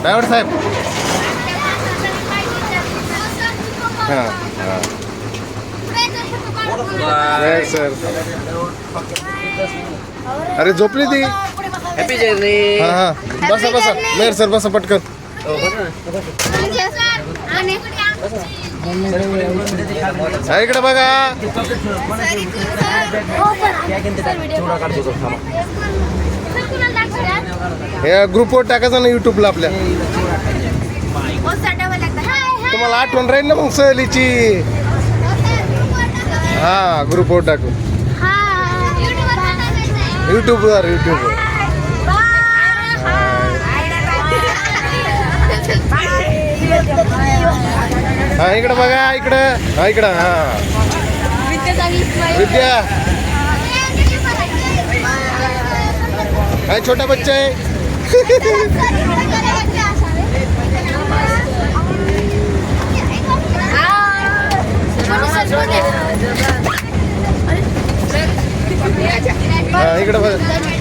Driver साहेब. हां हां. Sir. अरे झोपली ती. हॅपी जर्नी हां हां. बसा बसा. मेहर सर बसा पटकन. हा, इकडे बघा. हे ग्रुपवर टाकायचं ना युट्यूबला आपल्या. तुम्हाला आठवण राहील ना मग सहलीची? हा ग्रुपवर टाकू. युट्यूबवर युट्यूबवर हा इकडे बघा इकडं. हा इकडं हा. विद्या. काय छोटा बच्चा आहे? इकडे बघा.